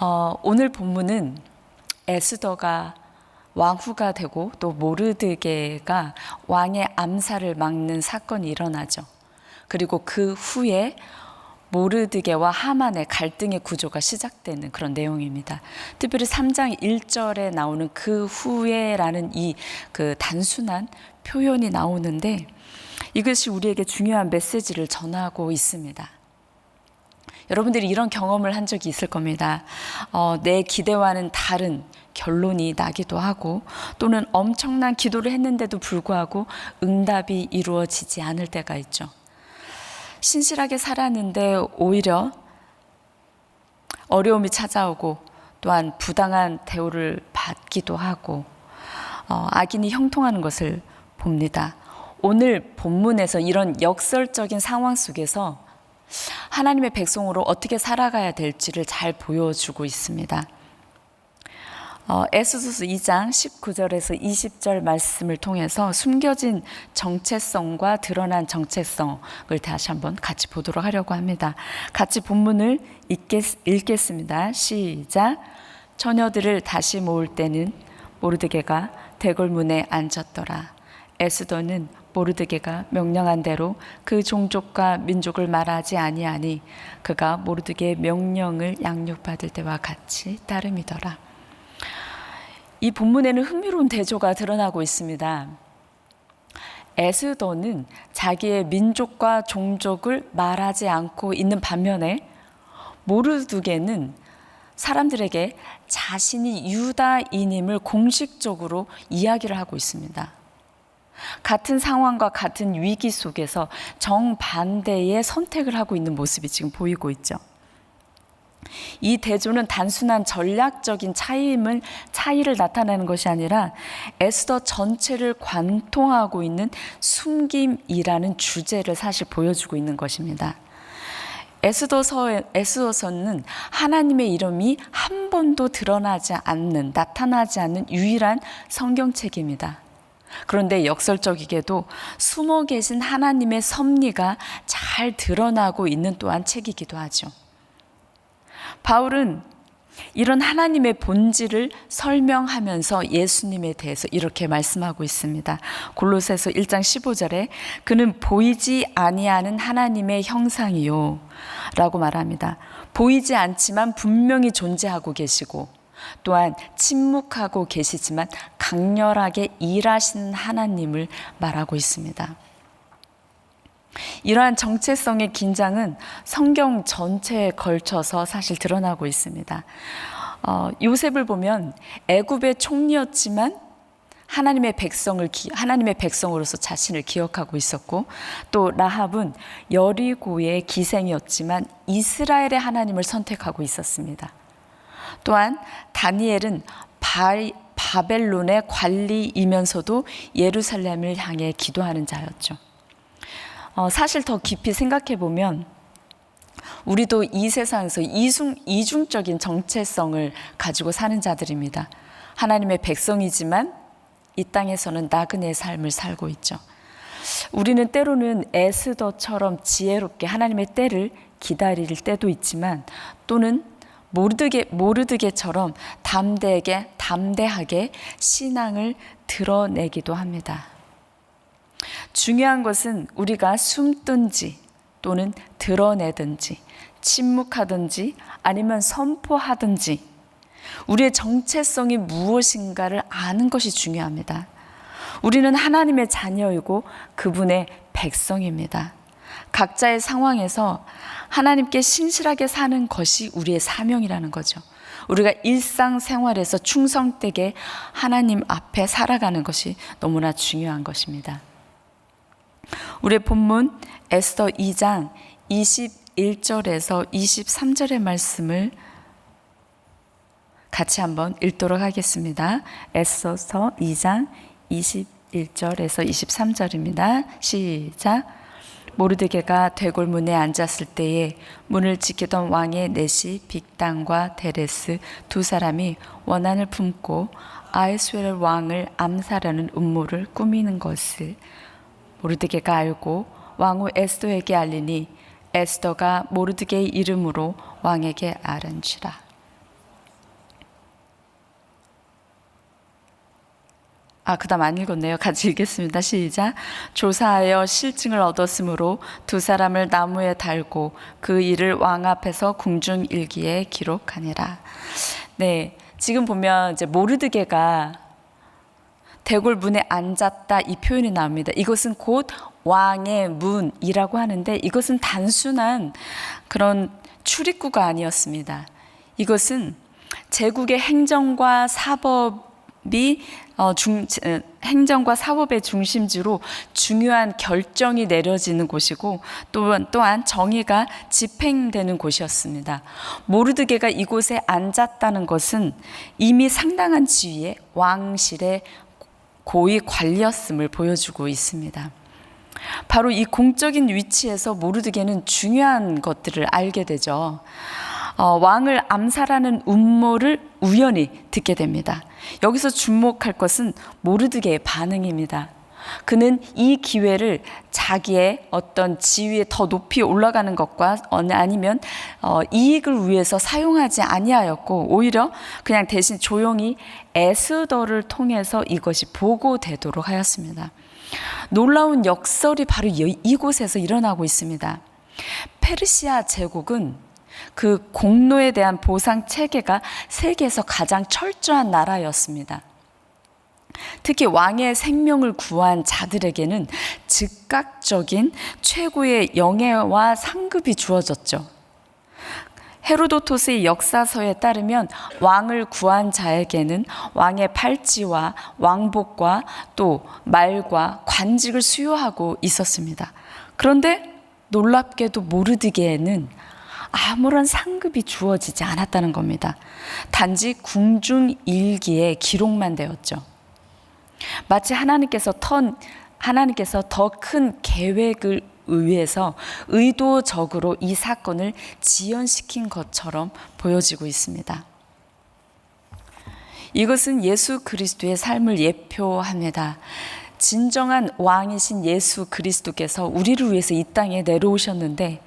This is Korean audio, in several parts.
어, 오늘 본문은 에스더가 왕후가 되고 또 모르드게가 왕의 암살을 막는 사건이 일어나죠. 그리고 그 후에 모르드게와 하만의 갈등의 구조가 시작되는 그런 내용입니다. 특별히 3장 1절에 나오는 그 후에라는 이 그 단순한 표현이 나오는데 이것이 우리에게 중요한 메시지를 전하고 있습니다. 여러분들이 이런 경험을 한 적이 있을 겁니다. 어, 내 기대와는 다른 결론이 나기도 하고 또는 엄청난 기도를 했는데도 불구하고 응답이 이루어지지 않을 때가 있죠. 신실하게 살았는데 오히려 어려움이 찾아오고 또한 부당한 대우를 받기도 하고 어, 악인이 형통하는 것을 봅니다. 오늘 본문에서 이런 역설적인 상황 속에서 하나님의 백성으로 어떻게 살아가야 될지를 잘 보여주고 있습니다. 어, 에스소스 2장 19절에서 20절 말씀을 통해서 숨겨진 정체성과 드러난 정체성을 다시 한번 같이 보도록 하려고 합니다. 같이 본문을 읽겠, 읽겠습니다. 시작. 처녀들을 다시 모을 때는 모르드게가 대궐문에 앉았더라. 에스더는 모르드게가 명령한 대로 그 종족과 민족을 말하지 아니하니 그가 모르드게의 명령을 양육받을 때와 같이 따름이더라. 이 본문에는 흥미로운 대조가 드러나고 있습니다. 에스더는 자기의 민족과 종족을 말하지 않고 있는 반면에 모르드게는 사람들에게 자신이 유다인임을 공식적으로 이야기를 하고 있습니다. 같은 상황과 같은 위기 속에서 정반대의 선택을 하고 있는 모습이 지금 보이고 있죠. 이 대조는 단순한 전략적인 차이임을 차이를 나타내는 것이 아니라 에스더 전체를 관통하고 있는 숨김이라는 주제를 사실 보여주고 있는 것입니다. 에스더서 에스더서는 하나님의 이름이 한 번도 드러나지 않는 나타나지 않는 유일한 성경책입니다. 그런데 역설적이게도 숨어 계신 하나님의 섭리가 잘 드러나고 있는 또한 책이기도 하죠. 바울은 이런 하나님의 본질을 설명하면서 예수님에 대해서 이렇게 말씀하고 있습니다. 골로새서 1장 15절에 그는 보이지 아니하는 하나님의 형상이요 라고 말합니다. 보이지 않지만 분명히 존재하고 계시고 또한 침묵하고 계시지만 강렬하게 일하시는 하나님을 말하고 있습니다. 이러한 정체성의 긴장은 성경 전체에 걸쳐서 사실 드러나고 있습니다. 어, 요셉을 보면 애굽의 총리였지만 하나님의 백성을 하나님의 백성으로서 자신을 기억하고 있었고 또 라합은 여리고의 기생이었지만 이스라엘의 하나님을 선택하고 있었습니다. 또한 다니엘은 바, 바벨론의 관리이면서도 예루살렘을 향해 기도하는 자였죠. 어, 사실 더 깊이 생각해 보면 우리도 이 세상에서 이중, 이중적인 정체성을 가지고 사는 자들입니다. 하나님의 백성이지만 이 땅에서는 나그네 삶을 살고 있죠. 우리는 때로는 에스더처럼 지혜롭게 하나님의 때를 기다릴 때도 있지만 또는 모르드게 모르드게처럼 담대하게 담대하게 신앙을 드러내기도 합니다. 중요한 것은 우리가 숨든지 또는 드러내든지 침묵하든지 아니면 선포하든지 우리의 정체성이 무엇인가를 아는 것이 중요합니다. 우리는 하나님의 자녀이고 그분의 백성입니다. 각자의 상황에서 하나님께 신실하게 사는 것이 우리의 사명이라는 거죠. 우리가 일상생활에서 충성되게 하나님 앞에 살아가는 것이 너무나 중요한 것입니다. 우리의 본문 에스더 2장 21절에서 23절의 말씀을 같이 한번 읽도록 하겠습니다. 에스더서 2장 21절에서 23절입니다. 시작. 모르드게가 대궐문에 앉았을 때에 문을 지키던 왕의 내시 빅단과 데레스 두 사람이 원한을 품고 아에스웰 왕을 암살하는 음모를 꾸미는 것을 모르드게가 알고 왕후 에스더에게 알리니 에스더가 모르드게의 이름으로 왕에게 아른지라. 아, 그 다음 안 읽었네요. 같이 읽겠습니다. 시작. 조사하여 실증을 얻었으므로 두 사람을 나무에 달고 그 일을 왕 앞에서 궁중 일기에 기록하니라. 네, 지금 보면 이제 모르드게가 대궐 문에 앉았다 이 표현이 나옵니다. 이것은 곧 왕의 문이라고 하는데 이것은 단순한 그런 출입구가 아니었습니다. 이것은 제국의 행정과 사법이 어, 중, 에, 행정과 사법의 중심지로 중요한 결정이 내려지는 곳이고 또한, 또한 정의가 집행되는 곳이었습니다. 모르드게가 이곳에 앉았다는 것은 이미 상당한 지위의 왕실의 고위 관리였음을 보여주고 있습니다. 바로 이 공적인 위치에서 모르드게는 중요한 것들을 알게 되죠. 어, 왕을 암살하는 음모를 우연히 듣게 됩니다. 여기서 주목할 것은 모르드게의 반응입니다. 그는 이 기회를 자기의 어떤 지위에 더 높이 올라가는 것과 아니면 어, 이익을 위해서 사용하지 아니하였고 오히려 그냥 대신 조용히 에스더를 통해서 이것이 보고되도록 하였습니다. 놀라운 역설이 바로 이곳에서 일어나고 있습니다. 페르시아 제국은 그 공로에 대한 보상 체계가 세계에서 가장 철저한 나라였습니다. 특히 왕의 생명을 구한 자들에게는 즉각적인 최고의 영예와 상급이 주어졌죠. 헤로도토스의 역사서에 따르면 왕을 구한 자에게는 왕의 팔찌와 왕복과 또 말과 관직을 수여하고 있었습니다. 그런데 놀랍게도 모르드게에는 아무런 상급이 주어지지 않았다는 겁니다. 단지 궁중 일기에 기록만 되었죠. 마치 하나님께서 턴 하나님께서 더 큰 계획을 의해서 의도적으로 이 사건을 지연시킨 것처럼 보여지고 있습니다. 이것은 예수 그리스도의 삶을 예표합니다. 진정한 왕이신 예수 그리스도께서 우리를 위해서 이 땅에 내려오셨는데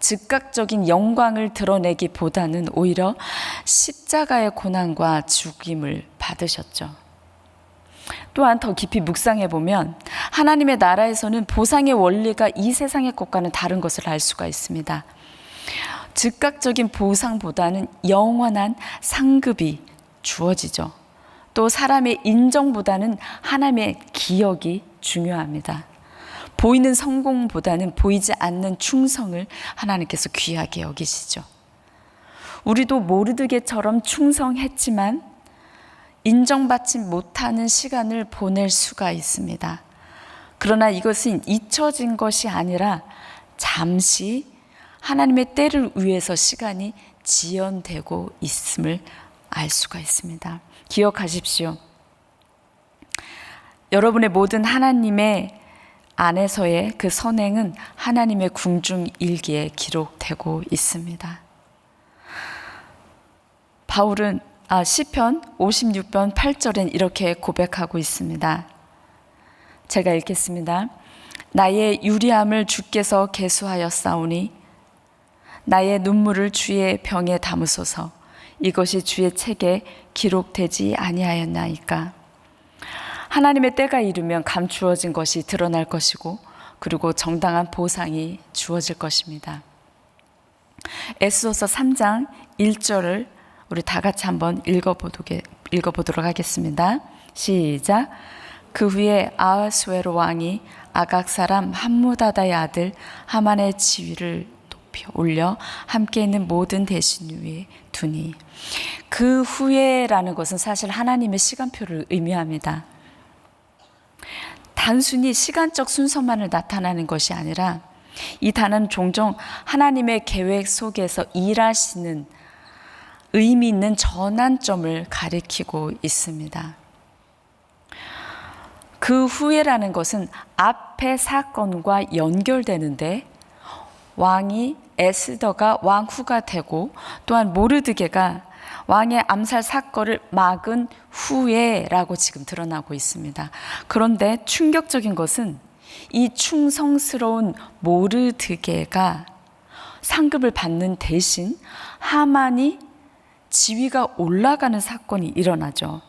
즉각적인 영광을 드러내기보다는 오히려 십자가의 고난과 죽임을 받으셨죠. 또한 더 깊이 묵상해 보면 하나님의 나라에서는 보상의 원리가 이 세상의 것과는 다른 것을 알 수가 있습니다. 즉각적인 보상보다는 영원한 상급이 주어지죠. 또 사람의 인정보다는 하나님의 기억이 중요합니다. 보이는 성공보다는 보이지 않는 충성을 하나님께서 귀하게 여기시죠. 우리도 모르드게처럼 충성했지만 인정받지 못하는 시간을 보낼 수가 있습니다. 그러나 이것은 잊혀진 것이 아니라 잠시 하나님의 때를 위해서 시간이 지연되고 있음을 알 수가 있습니다. 기억하십시오. 여러분의 모든 하나님의 안에서의 그 선행은 하나님의 궁중 일기에 기록되고 있습니다. 바울은 아, 시편 56편 8절엔 이렇게 고백하고 있습니다. 제가 읽겠습니다. 나의 유리함을 주께서 계수하였사오니 나의 눈물을 주의 병에 담으소서 이것이 주의 책에 기록되지 아니하였나이까 하나님의 때가 이르면 감추어진 것이 드러날 것이고 그리고 정당한 보상이 주어질 것입니다. 에스더서 3장 1절을 우리 다 같이 한번 읽어보도록 하겠습니다. 시작. 그 후에 아하수에로 왕이 아각 사람 함무다다의 아들 하만의 지위를 높이 올려 함께 있는 모든 대신 위에 두니 그 후에라는 것은 사실 하나님의 시간표를 의미합니다. 단순히 시간적 순서만을 나타나는 것이 아니라 이 단어는 종종 하나님의 계획 속에서 일하시는 의미 있는 전환점을 가리키고 있습니다. 그 후에라는 것은 앞의 사건과 연결되는데 왕이 에스더가 왕후가 되고 또한 모르드게가 왕의 암살 사건을 막은 후에라고 지금 드러나고 있습니다. 그런데 충격적인 것은 이 충성스러운 모르드게가 상급을 받는 대신 하만이 지위가 올라가는 사건이 일어나죠.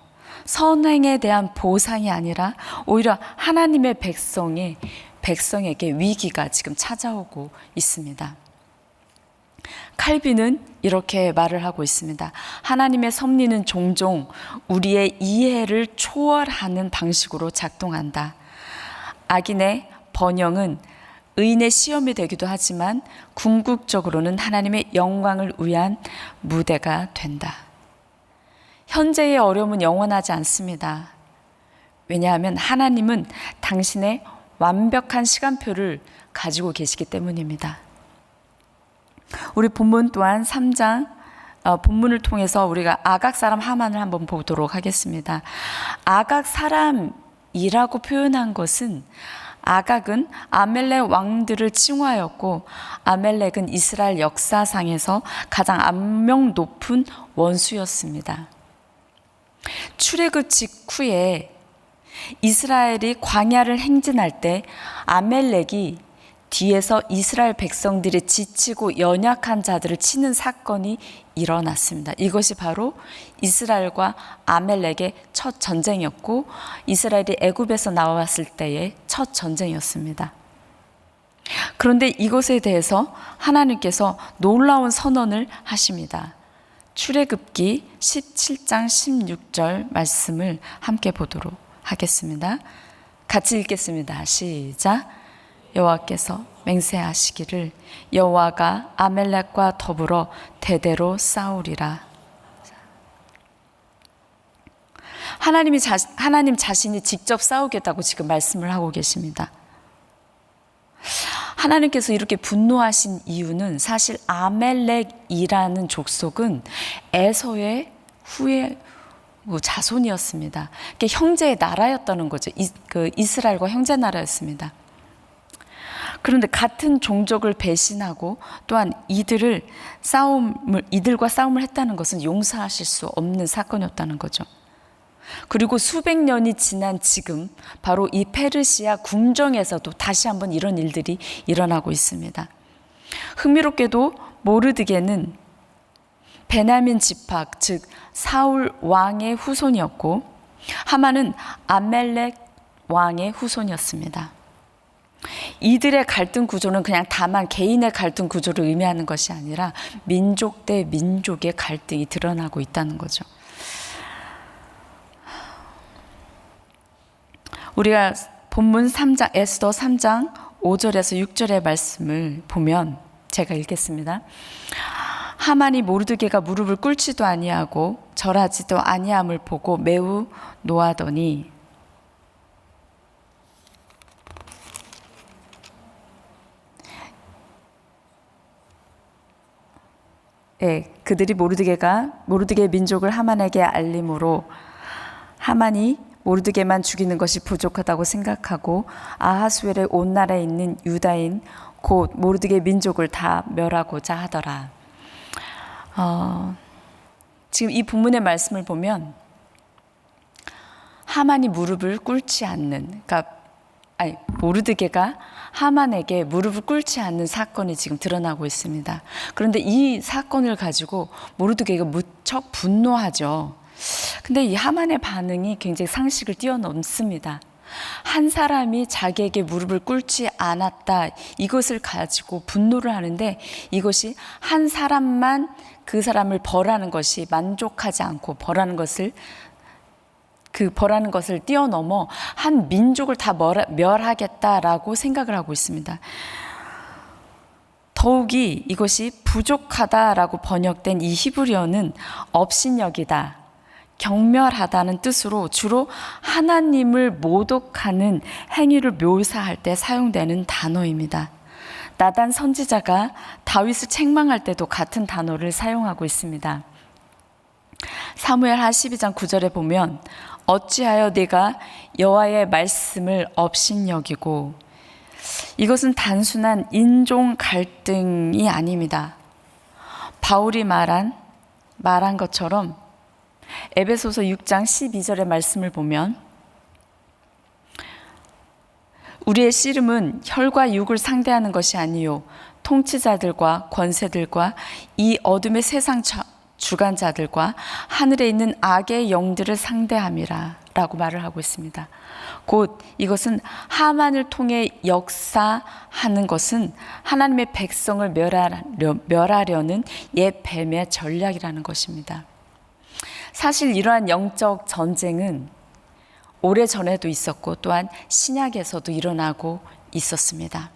선행에 대한 보상이 아니라 오히려 하나님의 백성의 백성에게 위기가 지금 찾아오고 있습니다. 칼빈은 이렇게 말을 하고 있습니다. 하나님의 섭리는 종종 우리의 이해를 초월하는 방식으로 작동한다. 악인의 번영은 의인의 시험이 되기도 하지만 궁극적으로는 하나님의 영광을 위한 무대가 된다. 현재의 어려움은 영원하지 않습니다. 왜냐하면 하나님은 당신의 완벽한 시간표를 가지고 계시기 때문입니다. 우리 본문 또한 3장 어, 본문을 통해서 우리가 아각 사람 하만을 한번 보도록 하겠습니다. 아각 사람이라고 표현한 것은 아각은 아멜렉 왕들을 칭호하였고 아멜렉은 이스라엘 역사상에서 가장 안명 높은 원수였습니다. 출애굽 직후에 이스라엘이 광야를 행진할 때 아멜렉이 뒤에서 이스라엘 백성들이 지치고 연약한 자들을 치는 사건이 일어났습니다. 이것이 바로 이스라엘과 아멜렉의 첫 전쟁이었고 이스라엘이 애굽에서 나왔을 때의 첫 전쟁이었습니다. 그런데 이것에 대해서 하나님께서 놀라운 선언을 하십니다. 출애굽기 17장 16절 말씀을 함께 보도록 하겠습니다. 같이 읽겠습니다. 시작. 여호와께서 맹세하시기를 여호와가 아멜렉과 더불어 대대로 싸우리라. 하나님이 자, 하나님 자신이 직접 싸우겠다고 지금 말씀을 하고 계십니다. 하나님께서 이렇게 분노하신 이유는 사실 아멜렉이라는 족속은 에서의 후에 뭐 자손이었습니다. 형제의 나라였다는 거죠. 이, 그 이스라엘과 형제 나라였습니다. 그런데 같은 종족을 배신하고 또한 이들을 싸움을 이들과 싸움을 했다는 것은 용서하실 수 없는 사건이었다는 거죠. 그리고 수백 년이 지난 지금 바로 이 페르시아 궁정에서도 다시 한번 이런 일들이 일어나고 있습니다. 흥미롭게도 모르드게는 베냐민 지팍 즉 사울 왕의 후손이었고 하마는 아멜렉 왕의 후손이었습니다. 이들의 갈등 구조는 그냥 다만 개인의 갈등 구조를 의미하는 것이 아니라 민족 대 민족의 갈등이 드러나고 있다는 거죠. 우리가 본문 3장 에스더 3장 5절에서 6절의 말씀을 보면 제가 읽겠습니다. 하만이 모르드게가 무릎을 꿇지도 아니하고 절하지도 아니함을 보고 매우 노하더니 예, 그들이 모르드게가 모르드게 민족을 하만에게 알림으로 하만이 모르드게만 죽이는 것이 부족하다고 생각하고 아하수엘의 온 나라에 있는 유다인 곧 모르드게 민족을 다 멸하고자 하더라. 어, 지금 이 본문의 말씀을 보면 하만이 무릎을 꿇지 않는, 그러니까 아니 모르드게가 하만에게 무릎을 꿇지 않는 사건이 지금 드러나고 있습니다. 그런데 이 사건을 가지고 모르드게가 무척 분노하죠. 근데 이 하만의 반응이 굉장히 상식을 뛰어넘습니다. 한 사람이 자기에게 무릎을 꿇지 않았다. 이것을 가지고 분노를 하는데 이것이 한 사람만 그 사람을 벌하는 것이 만족하지 않고 벌하는 것을 그 벌하는 것을 뛰어넘어 한 민족을 다 멸하겠다라고 생각을 하고 있습니다. 더욱이 이것이 부족하다라고 번역된 이 히브리어는 업신여기다, 경멸하다는 뜻으로 주로 하나님을 모독하는 행위를 묘사할 때 사용되는 단어입니다. 나단 선지자가 다윗을 책망할 때도 같은 단어를 사용하고 있습니다. 사무엘 하 12장 9절에 보면 어찌하여 네가 여호와의 말씀을 업신여기고 이것은 단순한 인종 갈등이 아닙니다. 바울이 말한 말한 것처럼 에베소서 6장 12절의 말씀을 보면 우리의 씨름은 혈과 육을 상대하는 것이 아니요 통치자들과 권세들과 이 어둠의 세상 주관자들과 하늘에 있는 악의 영들을 상대함이라 라고 말을 하고 있습니다. 곧 이것은 하만을 통해 역사하는 것은 하나님의 백성을 멸하려, 멸하려는 옛 뱀의 전략이라는 것입니다. 사실 이러한 영적 전쟁은 오래 전에도 있었고 또한 신약에서도 일어나고 있었습니다.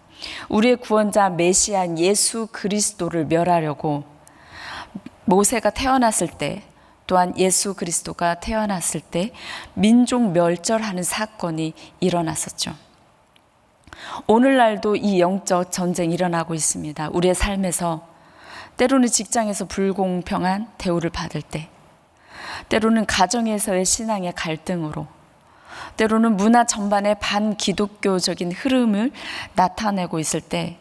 우리의 구원자 메시안 예수 그리스도를 멸하려고 모세가 태어났을 때 또한 예수 그리스도가 태어났을 때 민족 멸절하는 사건이 일어났었죠. 오늘날도 이 영적 전쟁이 일어나고 있습니다. 우리의 삶에서 때로는 직장에서 불공평한 대우를 받을 때, 때로는 가정에서의 신앙의 갈등으로, 때로는 문화 전반의 반기독교적인 흐름을 나타내고 있을 때,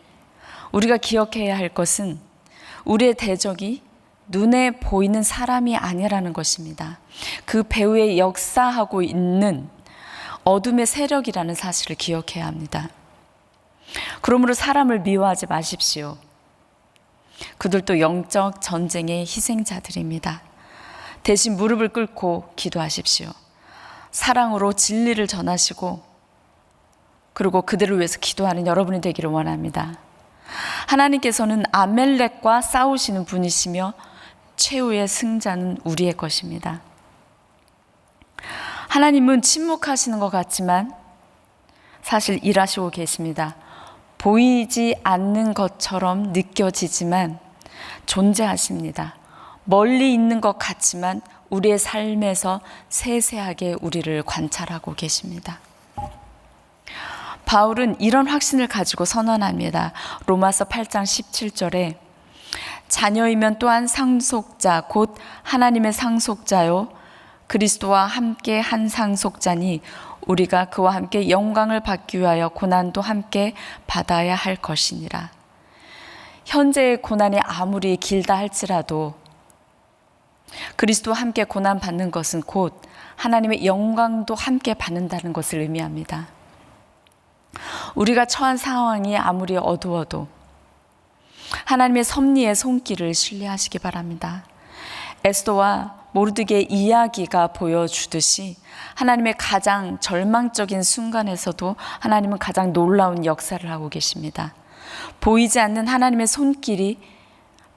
우리가 기억해야 할 것은 우리의 대적이 눈에 보이는 사람이 아니라는 것입니다. 그 배후에 역사하고 있는 어둠의 세력이라는 사실을 기억해야 합니다. 그러므로 사람을 미워하지 마십시오. 그들도 영적 전쟁의 희생자들입니다. 대신 무릎을 꿇고 기도하십시오. 사랑으로 진리를 전하시고 그리고 그들을 위해서 기도하는 여러분이 되기를 원합니다. 하나님께서는 아멜렉과 싸우시는 분이시며 최후의 승자는 우리의 것입니다. 하나님은 침묵하시는 것 같지만 사실 일하시고 계십니다. 보이지 않는 것처럼 느껴지지만 존재하십니다. 멀리 있는 것 같지만 우리의 삶에서 세세하게 우리를 관찰하고 계십니다. 바울은 이런 확신을 가지고 선언합니다. 로마서 8장 17절에 자녀이면 또한 상속자 곧 하나님의 상속자요 그리스도와 함께 한 상속자니 우리가 그와 함께 영광을 받기 위하여 고난도 함께 받아야 할 것이니라. 현재의 고난이 아무리 길다 할지라도 그리스도와 함께 고난 받는 것은 곧 하나님의 영광도 함께 받는다는 것을 의미합니다. 우리가 처한 상황이 아무리 어두워도 하나님의 섭리의 손길을 신뢰하시기 바랍니다. 에스더와 모르드게의 이야기가 보여주듯이 하나님의 가장 절망적인 순간에서도 하나님은 가장 놀라운 역사를 하고 계십니다. 보이지 않는 하나님의 손길이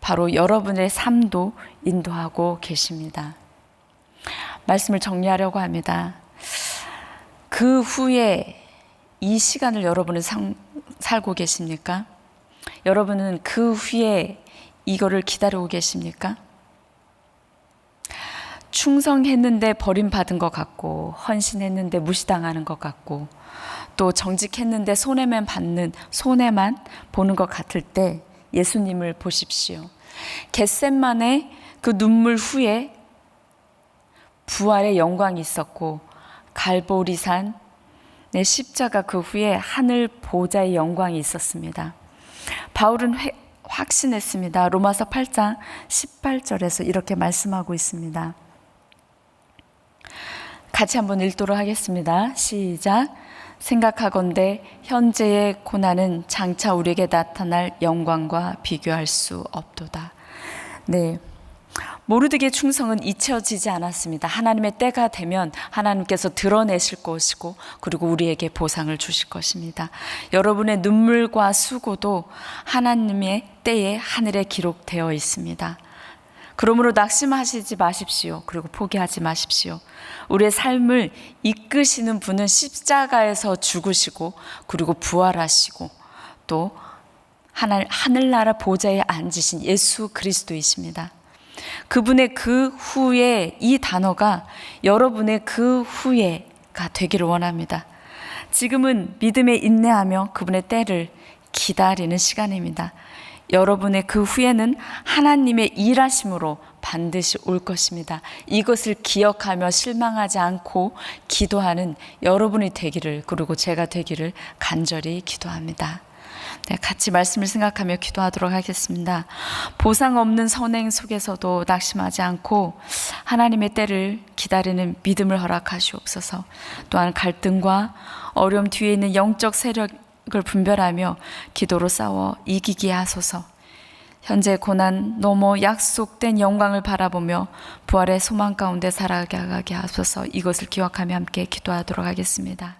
바로 여러분의 삶도 인도하고 계십니다. 말씀을 정리하려고 합니다. 그 후에 이 시간을 여러분은 상, 살고 계십니까? 여러분은 그 후에 이거를 기다리고 계십니까? 충성했는데 버림받은 것 같고, 헌신했는데 무시당하는 것 같고, 또 정직했는데 손해만 받는, 손해만 보는 것 같을 때 예수님을 보십시오. 겟셋만의 그 눈물 후에 부활의 영광이 있었고, 갈보리산 내 십자가 그 후에 하늘 보좌의 영광이 있었습니다. 바울은 회, 확신했습니다. 로마서 8장 18절에서 이렇게 말씀하고 있습니다. 같이 한번 읽도록 하겠습니다. 시작. 생각하건대 현재의 고난은 장차 우리에게 나타날 영광과 비교할 수 없도다. 네. 모르드게 충성은 잊혀지지 않았습니다. 하나님의 때가 되면 하나님께서 드러내실 것이고 그리고 우리에게 보상을 주실 것입니다. 여러분의 눈물과 수고도 하나님의 때에 하늘에 기록되어 있습니다. 그러므로 낙심하시지 마십시오. 그리고 포기하지 마십시오. 우리의 삶을 이끄시는 분은 십자가에서 죽으시고 그리고 부활하시고 또 하늘, 하늘나라 보좌에 앉으신 예수 그리스도이십니다. 그분의 그 후에 이 단어가 여러분의 그 후에가 되기를 원합니다. 지금은 믿음에 인내하며 그분의 때를 기다리는 시간입니다. 여러분의 그 후에는 하나님의 일하심으로 반드시 올 것입니다. 이것을 기억하며 실망하지 않고 기도하는 여러분이 되기를 그리고 제가 되기를 간절히 기도합니다. 네, 같이 말씀을 생각하며 기도하도록 하겠습니다. 보상 없는 선행 속에서도 낙심하지 않고 하나님의 때를 기다리는 믿음을 허락하시옵소서. 또한 갈등과 어려움 뒤에 있는 영적 세력을 분별하며 기도로 싸워 이기게 하소서. 현재 고난 넘어 약속된 영광을 바라보며 부활의 소망 가운데 살아가게 하소서 이것을 기억하며 함께 기도하도록 하겠습니다.